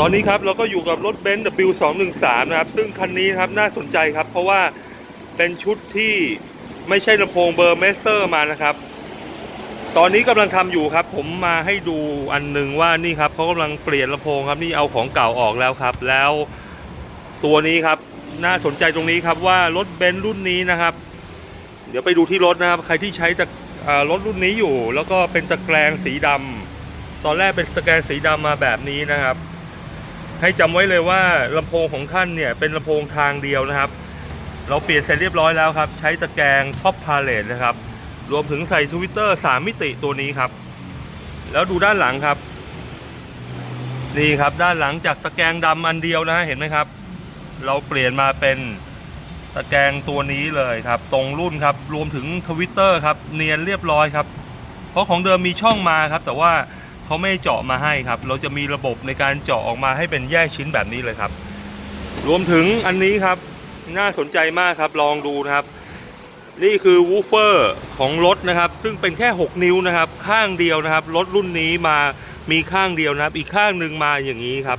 ตอนนี้ครับเราก็อยู่กับรถเบนซ์ W213 นะครับ ซึ่งคันนี้ครับน่าสนใจครับ เพราะว่าเป็นชุดที่ไม่ใช่ลำโพงเบอร์เมสเตอร์มานะครับ ตอนนี้กำลังทำอยู่ครับ ผมมาให้ดูอันหนึ่งว่านี่ครับเขากำลังเปลี่ยนลำโพงครับนี่เอาของเก่าออกแล้วครับ แล้วตัวนี้ครับน่าสนใจตรงนี้ครับว่ารถเบนซ์รุ่นนี้นะครับ เดี๋ยวไปดูที่รถนะครับ ใครที่ใช้ตะอ่รถรุ่นนี้อยู่ แล้วก็เป็นตะแกรงสีดำตอนแรกเป็นตะแกรงสีดำมาแบบนี้นะครับ ให้จำไว้เลยว่าลำโพงของท่านเนี่ยเป็นลำโพงทางเดียวนะครับ เราเปลี่ยนเสร็จเรียบร้อยแล้วครับ ใช้ตะแกรงท็อปพาเลตนะครับ รวมถึงใส่ทวิตเตอร์3มิติตัวนี้ครับ แล้วดูด้านหลังครับ นี่ครับด้านหลังจากตะแกรงดำอันเดียวนะฮะเห็นไหมครับ เราเปลี่ยนมาเป็นตะแกรงตัวนี้เลยครับ ตรงรุ่นครับ รวมถึงทวิตเตอร์ครับ เนียนเรียบร้อยครับ เพราะของเดิมมีช่องมาครับ แต่ว่า เขาไม่เจาะมาให้ครับ เราจะมีระบบในการเจาะออกมาให้เป็นแยกชิ้นแบบนี้เลยครับ รวมถึงอันนี้ครับ น่าสนใจมากครับ ลองดูนะครับ นี่คือวูฟเฟอร์ของรถนะครับ ซึ่งเป็นแค่ 6 นิ้วนะครับ ข้างเดียวนะครับ รถรุ่นนี้มามีข้างเดียวนะครับ อีกข้างหนึ่งมาอย่างนี้ครับ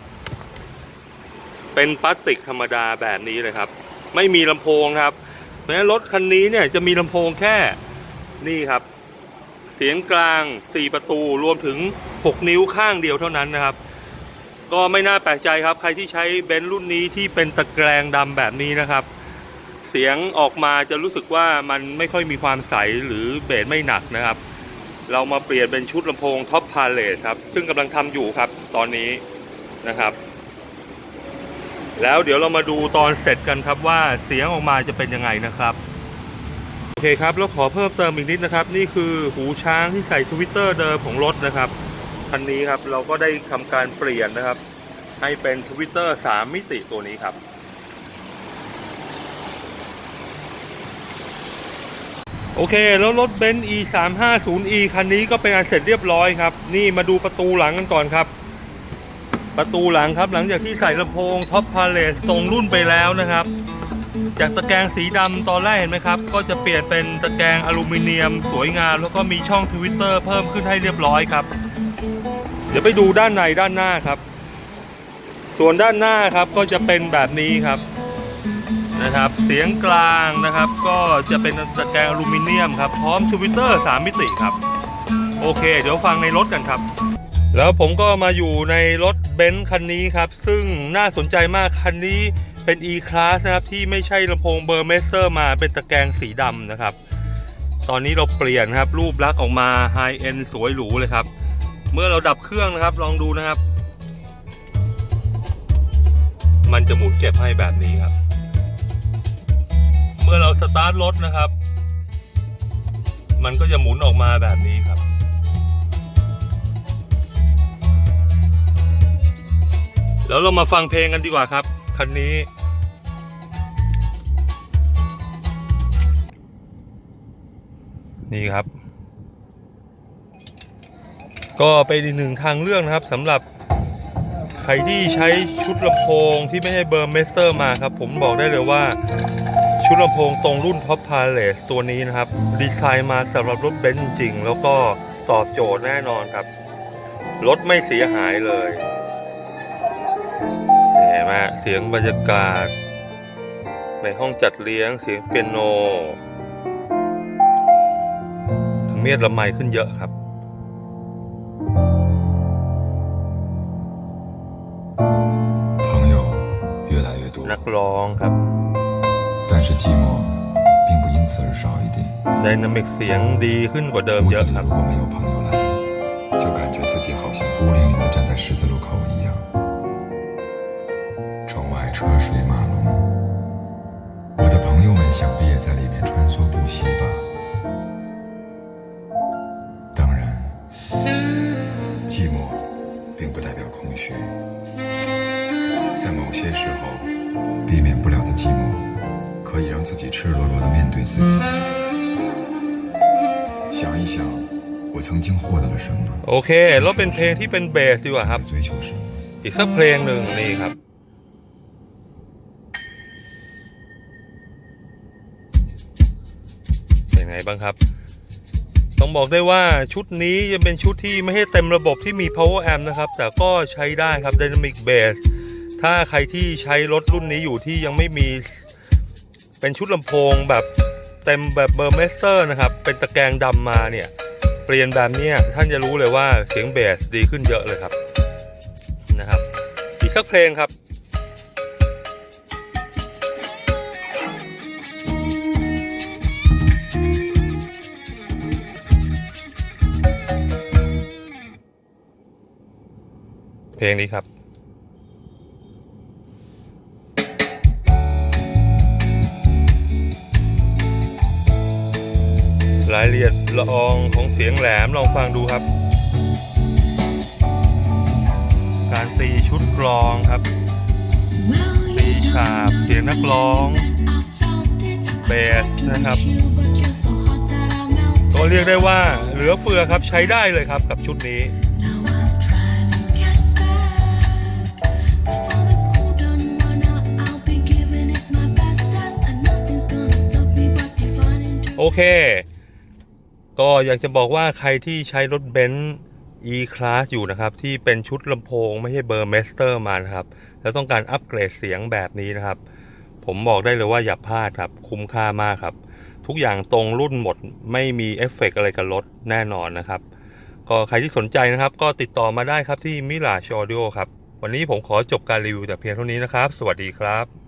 เป็นพลาสติกธรรมดาแบบนี้เลยครับ ไม่มีลำโพงครับ เพราะฉะนั้นรถคันนี้เนี่ยจะมีลำโพงแค่นี่ครับ เสียงกลาง 4 ประตูรวมถึง 6 นิ้วข้างเดียวเท่านั้นนะครับ ก็ไม่น่าแปลกใจครับ ใครที่ใช้เบนซ์รุ่นนี้ที่เป็นตะแกรงดำแบบนี้นะครับ เสียงออกมาจะรู้สึกว่ามันไม่ค่อยมีความใสหรือเบสไม่หนักนะครับ เรามาเปลี่ยนเป็นชุดลำโพงท็อปพาเลสครับ ซึ่งกำลังทำอยู่ครับตอนนี้นะครับ แล้วเดี๋ยวเรามาดูตอนเสร็จกันครับว่าเสียงออกมาจะเป็นยังไงนะครับ เคครับ แล้วขอเพิ่มเติมอีกนิดนะครับ นี่คือหูช้างที่ใส่ทวิตเตอร์เดิมของรถนะครับคันนี้ครับเราก็ได้ทำการเปลี่ยนนะครับ ให้เป็นทวิตเตอร์3มิติตัวนี้ครับโอเค แล้วรถเบนซ์ e 3 5 0 e คันนี้ก็เป็นอันเสร็จเรียบร้อยครับ นี่มาดูประตูหลังกันก่อนครับ ประตูหลังครับหลังจากที่ใส่ลำโพงท็อปพาเลสตรงรุ่นไปแล้วนะครับ จากตะแกรงสีดำตอนแรกเห็นไหมครับ ก็จะเปลี่ยนเป็นตะแกรงอลูมิเนียม สวยงาม แล้วก็มีช่องทวิตเตอร์เพิ่มขึ้นให้เรียบร้อยครับ เดี๋ยวไปดูด้านในด้านหน้าครับ ส่วนด้านหน้าครับก็จะเป็นแบบนี้ครับนะครับ เสียงกลางนะครับ ก็จะเป็นตะแกรงอลูมิเนียมครับ พร้อมทวิตเตอร์3มิติครับ โอเค เดี๋ยวฟังในรถกันครับแล้วผมก็มาอยู่ในรถเบนซ์คันนี้ครับ ซึ่งน่าสนใจมากคันนี้ เป็น E-Class นะครับ ที่ไม่ใช่ลำโพงเบอร์เมเซอร์มาเป็นตะแกรงสีดำนะครับ ตอนนี้เราเปลี่ยนครับ รูปลักษณ์ออกมาไฮเอ็นสวยหรูเลยครับ เมื่อเราดับเครื่องนะครับ ลองดูนะครับ มันจะหมุนเก็บให้แบบนี้ครับ เมื่อเราสตาร์ทรถนะครับ มันก็จะหมุนออกมาแบบนี้ครับแล้วเรามาฟังเพลงกันดีกว่าครับ คันนี้ นี่ครับ ก็เป็นอีกหนึ่งทางเลือกนะครับสำหรับใครที่ใช้ชุดลำโพงที่ไม่ใช่เบอร์เมสเตอร์มาครับ ผมบอกได้เลยว่าชุดลำโพงตรงรุ่น Top p a l a c e ตัวนี้นะครับ ดีไซน์มาสำหรับรถเบนซ์จริง แล้วก็ตอบโจทย์แน่นอนครับ รถไม่เสียหายเลยเห็นไหมเสียงบรรยากาศ ในห้องจัดเลี้ยงเสียงเปียโนทางเมียดละไมขึ้นเยอะครับ 朋友越来越多， นักร้องครับ 但是寂寞并不因此而少一点。 ไดนามิกเสียงดีขึ้นกว่าเดิม 屋 เย 子 อะ 里 ครับ 如果没有朋友来，就感觉自己好像孤零零的站在十字路口一样。 窗外车水马龙，我的朋友们想必也在里面穿梭不息吧。当然，寂寞并不代表空虚，在某些时候，避免不了的寂寞，可以让自己赤裸裸的面对自己。想一想，我曾经获得了什么？ โอเคแล้วเป็นเพลงที่เป็นเบสดีกว่าครับ 在追求什么？ อีกสักเพลงหนึ่งนี่ครับ เป็นไงบ้างครับ ต้องบอกได้ว่าชุดนี้จะเป็นชุดที่ไม่ใช่เต็มระบบที่มี power amp นะครับ แต่ก็ใช้ได้ครับ dynamic bass ถ้าใครที่ใช้รถรุ่นนี้อยู่ที่ยังไม่มี เป็นชุดลำโพงแบบเต็มแบบเบอร์เมสเตอร์นะครับ เป็นตะแกรงดำมาเนี่ย เปลี่ยนแบบเนี้ยท่านจะรู้เลยว่าเสียงเบสดีขึ้นเยอะเลยครับนะครับ อีกสักเพลงครับ ลงนี้ครับรายละเอียดละอองของเสียงแหลมลองฟังดูครับ การตีชุดกลองครับ ตีฉาบเสียงนักร้องเบสนะครับบก็เรียกได้ว่าเหลือเฟือครับใช้ได้เลยครับกับชุดนี้ โอเค ก็อยากจะบอกว่าใครที่ใช้รถเบนซ์ E-Class อยู่นะครับ ที่เป็นชุดลำโพงไม่ใช่เบอร์เมสเตอร์มานะครับ แล้วต้องการอัปเกรดเสียงแบบนี้นะครับ ผมบอกได้เลยว่าอย่าพลาดครับ คุ้มค่ามากครับ ทุกอย่างตรงรุ่นหมดไม่มีเอฟเฟกต์อะไรกับรถแน่นอนนะครับ ก็ใครที่สนใจนะครับ ก็ติดต่อมาได้ครับที่มิลาชอดิโอครับ วันนี้ผมขอจบการรีวิวแต่เพียงเท่านี้นะครับ สวัสดีครับ